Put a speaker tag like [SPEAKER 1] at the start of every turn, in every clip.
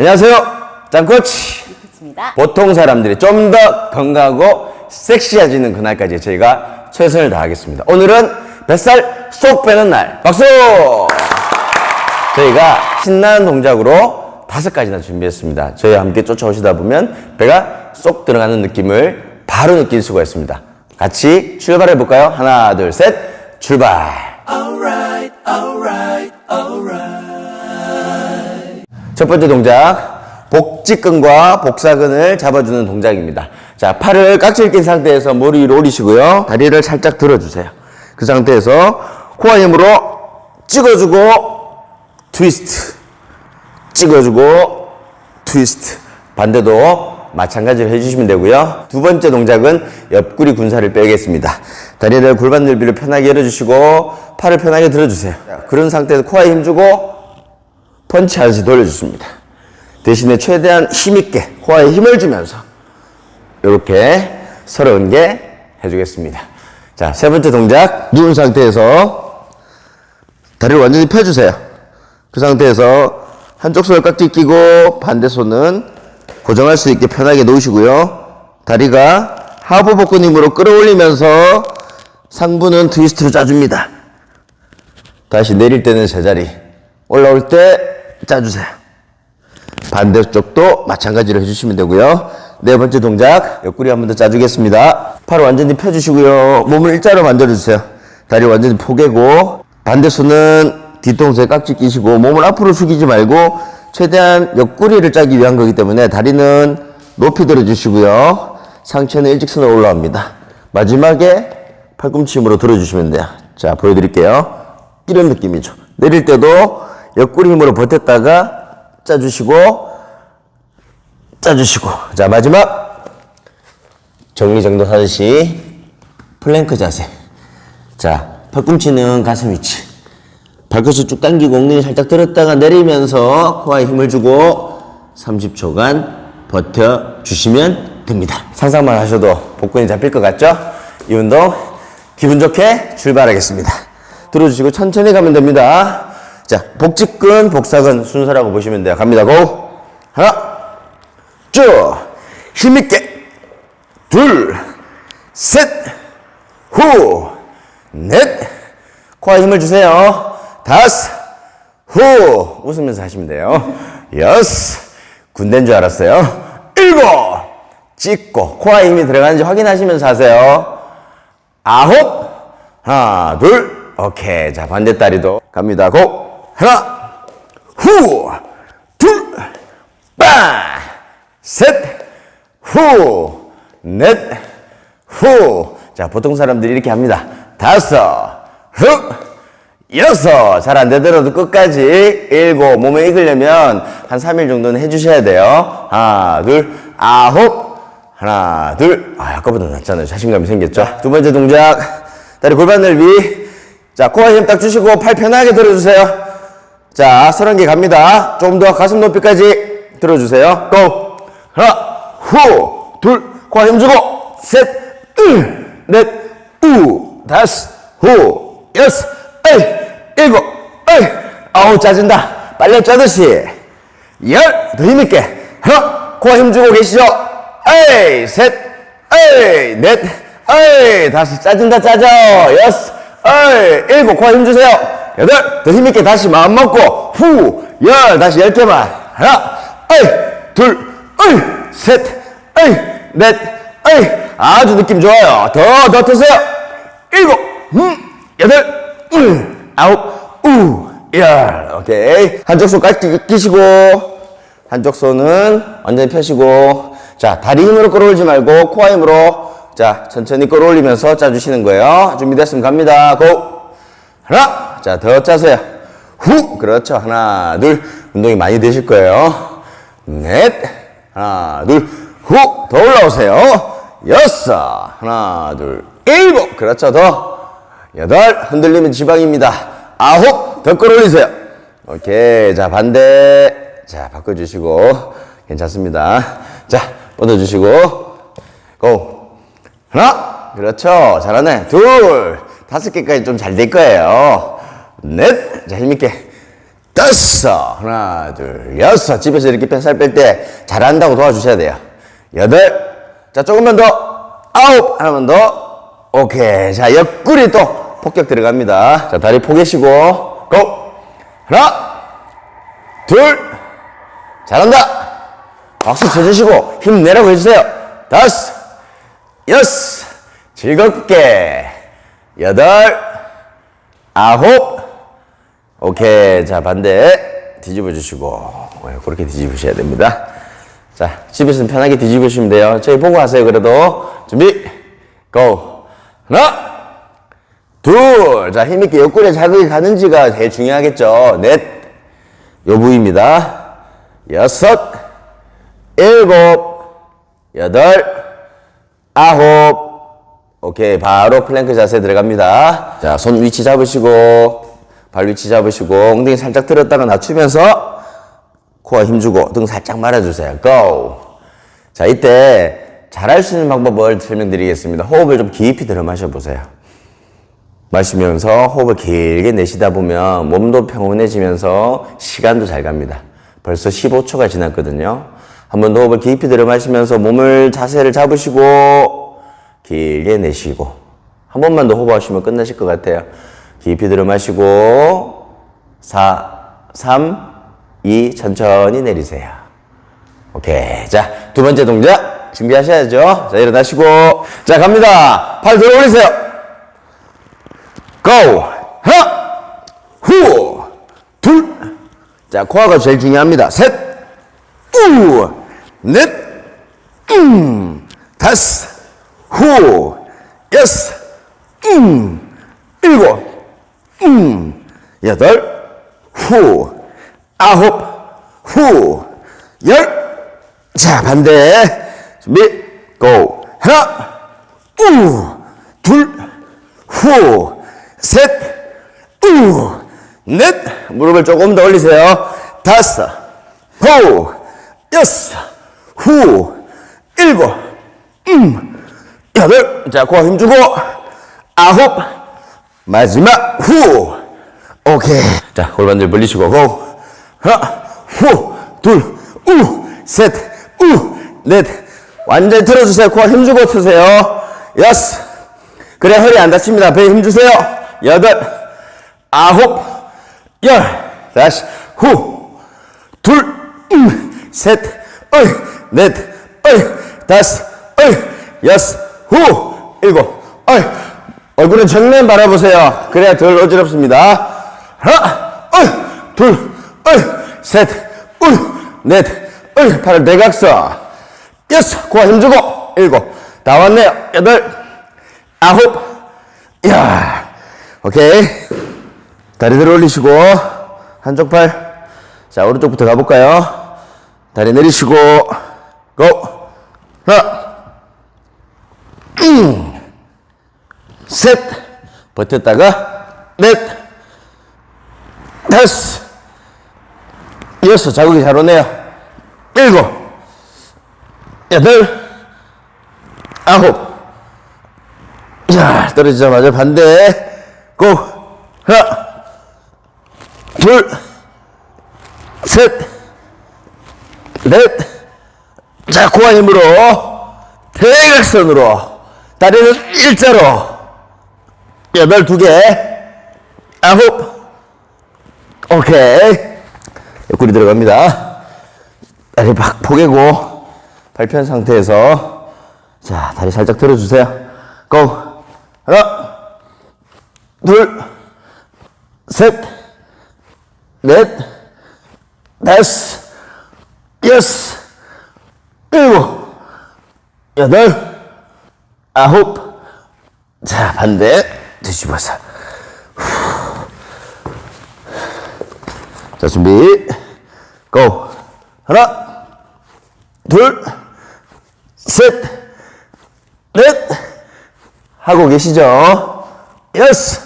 [SPEAKER 1] 안녕하세요. 짱코치.
[SPEAKER 2] 좋습니다.
[SPEAKER 1] 보통 사람들이 좀 더 건강하고 섹시해지는 그날까지 저희가 최선을 다하겠습니다. 오늘은 뱃살 쏙 빼는 날. 박수! 저희가 신나는 동작으로 다섯 가지나 준비했습니다. 저희와 함께 쫓아오시다 보면 배가 쏙 들어가는 느낌을 바로 느낄 수가 있습니다. 같이 출발해 볼까요? 하나, 둘, 셋, 출발! 첫 번째 동작, 복직근과 복사근을 잡아주는 동작입니다. 자, 팔을 깍지를 낀 상태에서 머리 위로 올리시고요. 다리를 살짝 들어주세요. 그 상태에서 코어 힘으로 찍어주고, 트위스트. 찍어주고, 트위스트. 반대도 마찬가지로 해주시면 되고요. 두 번째 동작은 옆구리 군살을 빼겠습니다. 다리를 골반 넓이를 편하게 열어주시고, 팔을 편하게 들어주세요. 자, 그런 상태에서 코어에 힘주고, 펀치 하듯이 돌려주십니다. 대신에 최대한 힘있게 코어에 힘을 주면서 이렇게 서러운 게 해주겠습니다. 자, 세 번째 동작 누운 상태에서 다리를 완전히 펴주세요. 그 상태에서 한쪽 손을 깍지 끼고 반대 손은 고정할 수 있게 편하게 놓으시고요. 다리가 하부 복근 힘으로 끌어올리면서 상부는 트위스트로 짜줍니다. 다시 내릴 때는 제자리. 올라올 때 짜주세요. 반대쪽도 마찬가지로 해주시면 되고요. 네 번째 동작, 옆구리 한 번 더 짜주겠습니다. 팔을 완전히 펴주시고요. 몸을 일자로 만들어주세요. 다리 완전히 포개고, 반대 손은 뒤통수에 깍지 끼시고, 몸을 앞으로 숙이지 말고, 최대한 옆구리를 짜기 위한 거기 때문에 다리는 높이 들어주시고요. 상체는 일직선으로 올라옵니다. 마지막에 팔꿈치 힘으로 들어주시면 돼요. 자, 보여드릴게요. 이런 느낌이죠. 내릴 때도 옆구리 힘으로 버텼다가 짜주시고, 짜주시고. 자, 마지막. 정리정돈 하듯이 플랭크 자세. 자, 팔꿈치는 가슴 위치. 발끝을 쭉 당기고 엉덩이 살짝 들었다가 내리면서 코어에 힘을 주고 30초간 버텨주시면 됩니다. 상상만 하셔도 복근이 잡힐 것 같죠? 이 운동 기분 좋게 출발하겠습니다. 들어주시고 천천히 가면 됩니다. 자, 복직근, 복사근 순서라고 보시면 돼요. 갑니다. 고! 하나, 쭉! 힘있게! 둘, 셋, 후, 넷, 코에 힘을 주세요. 다섯, 후, 웃으면서 하시면 돼요. 여섯, 군대인 줄 알았어요. 일곱, 찍고, 코에 힘이 들어가는지 확인하시면서 하세요. 아홉, 하나, 둘, 오케이. 자, 반대 다리도 갑니다. 고! 하나, 후, 둘, 빵! 셋, 후, 넷, 후. 자, 보통 사람들이 이렇게 합니다. 다섯, 흑, 여섯. 잘 안 되더라도 끝까지 일곱. 몸에 익으려면 한 3일 정도는 해주셔야 돼요. 하나, 둘, 아홉. 하나, 둘. 아, 아까보다 낫잖아요. 자신감이 생겼죠? 두 번째 동작. 다리 골반 넓이. 자, 코어 힘딱 주시고 팔 편하게 들어주세요. 자, 서른 개 갑니다. 좀 더 가슴 높이까지 들어주세요. 고! 하나, 후, 둘, 코어 힘주고, 셋, 으, 넷, 우, 다섯, 후, 여섯, 에이, 일곱, 에이, 아우, 짜진다. 빨리 짜듯이. 열, 더 힘있게. 하나, 코어 힘주고 계시죠? 에이, 셋, 에이, 넷, 에이, 다섯, 짜진다, 짜져. 여섯, 에이, 일곱, 코어 힘주세요. 여덟, 더 힘있게 다시 마음 먹고, 후, 열, 다시 열 개만. 하나, 에이, 둘, 에이, 넷, 에이, 아주 느낌 좋아요. 더, 더 트세요. 일곱, 음, 여덟, 음, 아홉, 우, 열. 오케이. 한쪽 손 깍지 끼시고, 한쪽 손은 완전히 펴시고, 자, 다리 힘으로 끌어올리지 말고, 코어 힘으로, 자, 천천히 끌어올리면서 짜주시는 거예요. 준비됐으면 갑니다. 고! 하나, 자, 더 짜세요. 후, 그렇죠. 하나, 둘. 운동이 많이 되실 거예요. 넷, 하나, 둘, 후, 더 올라오세요. 여섯, 하나, 둘, 일곱. 그렇죠. 더. 여덟, 흔들리면 지방입니다. 아홉, 더 끌어올리세요. 오케이. 자, 반대. 자, 바꿔주시고. 괜찮습니다. 자, 뻗어주시고. 고. 하나. 그렇죠. 잘하네. 둘. 다섯 개까지 좀 잘 될 거예요. 넷. 자, 힘있게. 다섯. 하나, 둘, 여섯. 집에서 이렇게 뱃살 뺄 때 잘한다고 도와주셔야 돼요. 여덟. 자, 조금만 더. 아홉. 하나만 더. 오케이. 자, 옆구리 또 폭격 들어갑니다. 자, 다리 포개시고. 고! 하나, 둘. 잘한다. 박수 쳐주시고 힘내라고 해주세요. 다섯, 여섯, 즐겁게. 여덟, 아홉. 오케이. 자, 반대 뒤집어 주시고. 네, 그렇게 뒤집으셔야 됩니다. 자, 집에서는 편하게 뒤집으시면 돼요. 저희 보고 하세요. 그래도. 준비, 고. 하나, 둘. 자, 힘있게 옆구리에 자극이 가는지가 제일 중요하겠죠. 넷. 요 부위입니다. 여섯, 일곱, 여덟, 아홉. 오케이. 바로 플랭크 자세 들어갑니다. 자, 손 위치 잡으시고, 발 위치 잡으시고, 엉덩이 살짝 들었다가 낮추면서, 코어 힘주고, 등 살짝 말아주세요. 고! 자, 이때 잘할 수 있는 방법을 설명드리겠습니다. 호흡을 좀 깊이 들어 마셔보세요. 마시면서 호흡을 길게 내쉬다 보면 몸도 평온해지면서 시간도 잘 갑니다. 벌써 15초가 지났거든요. 한 번 더 호흡을 깊이 들어 마시면서 몸을 자세를 잡으시고 길게 내쉬고 한 번만 더 호흡하시면 끝나실 것 같아요. 깊이 들어 마시고 4, 3, 2 천천히 내리세요. 오케이. 자, 두 번째 동작 준비하셔야죠. 자, 일어나시고 자, 갑니다. 팔 들어 올리세요. 고! 하나! 후! 둘! 자, 코어가 제일 중요합니다. 셋! 우! 넷! 음! 다섯! 후! 여섯! 음! 일곱! 음! 여덟! 후! 아홉! 후! 열! 자, 반대. 준비, 고! 하나! 우! 둘! 후! 셋, 우, 넷, 무릎을 조금 더 올리세요. 다섯, 호, 여섯, 후, 일곱, 음, 여덟, 자, 코어 힘주고, 아홉, 마지막, 후, 오케이. 자, 골반들 벌리시고, 고, 하나, 후, 둘, 우, 셋, 우, 넷, 완전히 틀어주세요. 코어 힘주고 트세요. 여섯, 그래 허리 안 다칩니다. 배에 힘주세요. 여덟, 아홉, 열. 다시. 후, 둘, 음, 다섯, 여섯, 후, 일곱, 어이. 얼굴은 정면 바라보세요. 그래야 덜 어지럽습니다. 하나, 어이, 둘, 어이, 셋, 어이, 넷, 어이, 팔을 대각선. 여섯, 코어 힘주고 일곱, 다 왔네요. 여덟, 아홉, 야, 오케이. 다리 들어 올리시고, 한쪽 팔. 자, 오른쪽부터 가볼까요? 다리 내리시고, 고! 하나, 음, 셋, 버텼다가, 넷, 다섯, 여섯, 자국이 잘 오네요. 일곱, 여덟, 아홉, 자, 떨어지자마자 반대. 고! 하나, 둘, 셋, 넷. 자, 고한 힘으로 대각선으로 다리는 일자로. 여덟 두 개, 아홉, 오케이. 옆구리 들어갑니다. 다리 팍 포개고 발편 상태에서. 자, 다리 살짝 들어주세요. 고! 하나, 둘, 셋, 넷, 다섯, 여섯, 일곱, 여덟, 아홉. 자, 반대 뒤집어서. 후. 자, 준비. 고! 하나, 둘, 셋, 넷, 하고 계시죠? 여섯,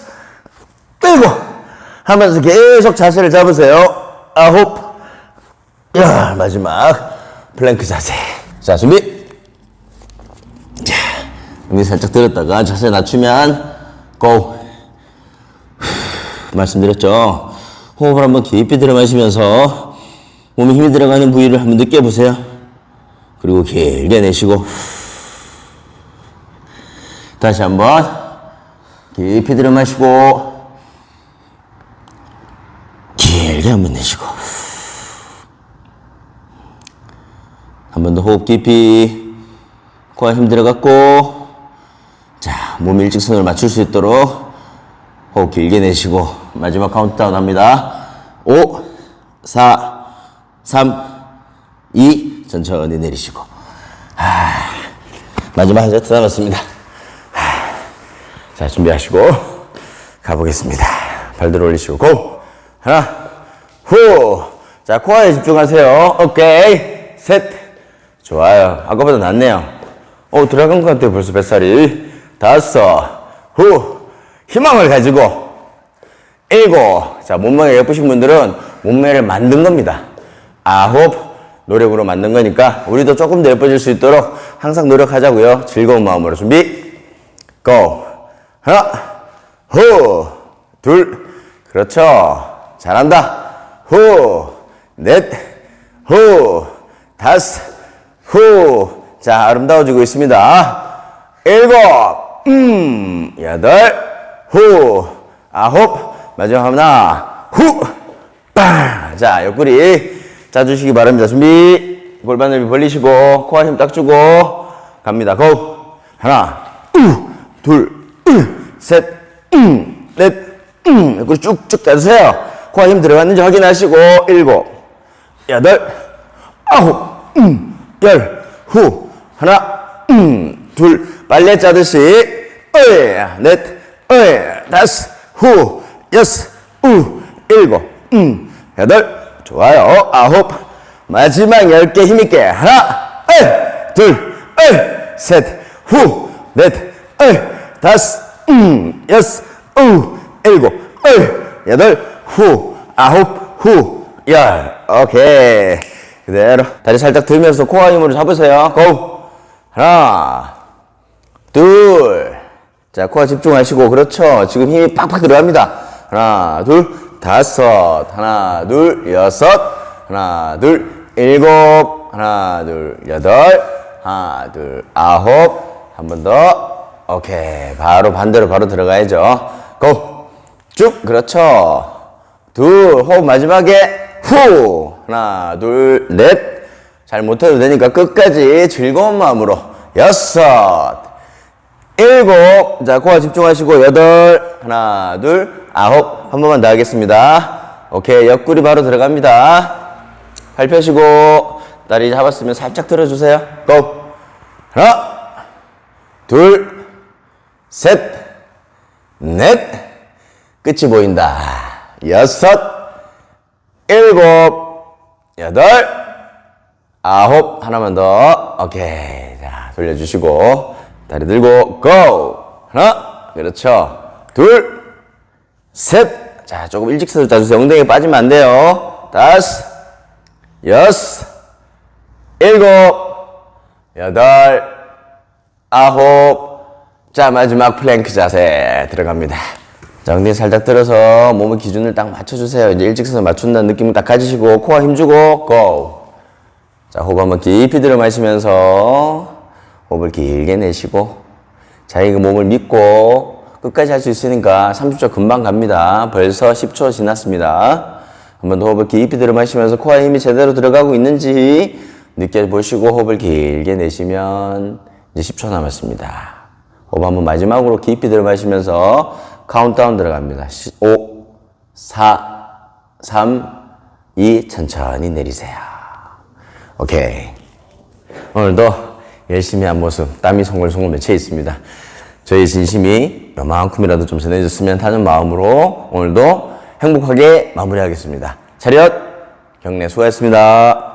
[SPEAKER 1] 일곱, 하면서 계속 자세를 잡으세요. 아홉, 열, 마지막 플랭크 자세. 자, 준비. 자, 여기 살짝 들었다가 자세 낮추면 고. 말씀드렸죠? 호흡을 한번 깊이 들여 마시면서 몸에 힘이 들어가는 부위를 한번 느껴보세요. 그리고 길게 내쉬고 다시 한번 깊이 들여 마시고 길게 한번 내쉬고 한 번 더 호흡 깊이 코에 힘 들어갔고 자, 몸 일직선을 맞출 수 있도록 호흡 길게 내쉬고 마지막 카운트다운 합니다. 5, 4, 3, 2 천천히 내리시고 하, 마지막 한 세트 남았습니다. 하, 자, 준비하시고 가보겠습니다. 발 들어 올리시고 고! 하나, 후! 자, 코어에 집중하세요. 오케이. 셋. 좋아요. 아까보다 낫네요. 어, 것 같아요. 벌써 뱃살이. 다섯. 후. 희망을 가지고. 일곱. 자, 몸매가 예쁘신 분들은 몸매를 만든 겁니다. 아홉. 노력으로 만든 거니까 우리도 조금 더 예뻐질 수 있도록 항상 노력하자고요. 즐거운 마음으로 준비. 고. 하나. 후. 둘. 그렇죠. 잘한다. 후. 넷. 후. 다섯. 후. 자, 아름다워지고 있습니다. 일곱. 음. 여덟. 후. 아홉. 마지막 하나. 후. 빵. 자, 옆구리 짜주시기 바랍니다. 준비. 골반을 벌리시고, 코와 힘딱 주고, 갑니다. 고. 하나. 우. 둘. 으, 셋. 음. 넷. 음. 옆구리 쭉쭉 짜주세요. 코와 힘 들어갔는지 확인하시고, 일곱. 여덟. 아홉. 음. 열, 후, 하나, 음, 둘, 빨래 짜듯이, 어이, 넷, 어이, 다섯, 후, 여섯, 우, 일곱, 음, 여덟, 좋아요, 아홉, 마지막 열 개 힘있게, 하나, 어이, 둘, 어이, 셋, 후, 넷, 어이, 다섯, 음, 여섯, 우, 일곱, 어이, 여덟, 후, 아홉, 후, 열, 오케이. 그대로 다리 살짝 들면서 코어 힘으로 잡으세요. 고! 하나, 둘. 자, 코어 집중하시고 그렇죠. 지금 힘이 팍팍 들어갑니다. 하나, 둘, 다섯. 하나, 둘, 여섯. 하나, 둘, 일곱. 하나, 둘, 여덟. 하나, 둘, 아홉. 한 번 더. 오케이. 바로 반대로 바로 들어가야죠. 고! 쭉. 그렇죠. 둘, 호흡 마지막에 후 하나 둘 넷 잘 못해도 되니까 끝까지 즐거운 마음으로 여섯 일곱. 자 코어 집중하시고 여덟. 하나 둘 아홉. 한 번만 더 하겠습니다. 오케이. 옆구리 바로 들어갑니다. 팔 펴시고 다리 잡았으면 살짝 들어주세요. 고. 하나 둘 셋 넷. 끝이 보인다. 여섯 일곱, 여덟, 아홉, 하나만 더. 오케이. 자, 돌려주시고, 다리 들고, 고! 하나, 그렇죠. 둘, 셋. 자, 조금 일직 서서 짜주세요. 엉덩이 빠지면 안 돼요. 다섯, 여섯, 일곱, 여덟, 아홉. 자, 마지막 플랭크 자세 들어갑니다. 자, 엉덩이 살짝 들어서 몸의 기준을 딱 맞춰주세요. 이제 일직선을 맞춘다는 느낌을 딱 가지시고, 코어 힘주고, 고! 자, 호흡 한번 깊이 들어 마시면서, 호흡을 길게 내쉬고, 자기가 몸을 믿고, 끝까지 할 수 있으니까 30초 금방 갑니다. 벌써 10초 지났습니다. 한번 더 호흡을 깊이 들어 마시면서 코어에 힘이 제대로 들어가고 있는지 느껴보시고, 호흡을 길게 내쉬면, 이제 10초 남았습니다. 호흡 한번 마지막으로 깊이 들어 마시면서, 카운트다운 들어갑니다. 5, 4, 3, 2, 천천히 내리세요. 오케이. 오늘도 열심히 한 모습, 땀이 송글송글 맺혀 있습니다. 저희 진심이 요만큼이라도 좀 전해졌으면 하는 마음으로 오늘도 행복하게 마무리하겠습니다. 차렷! 경례 수고하셨습니다.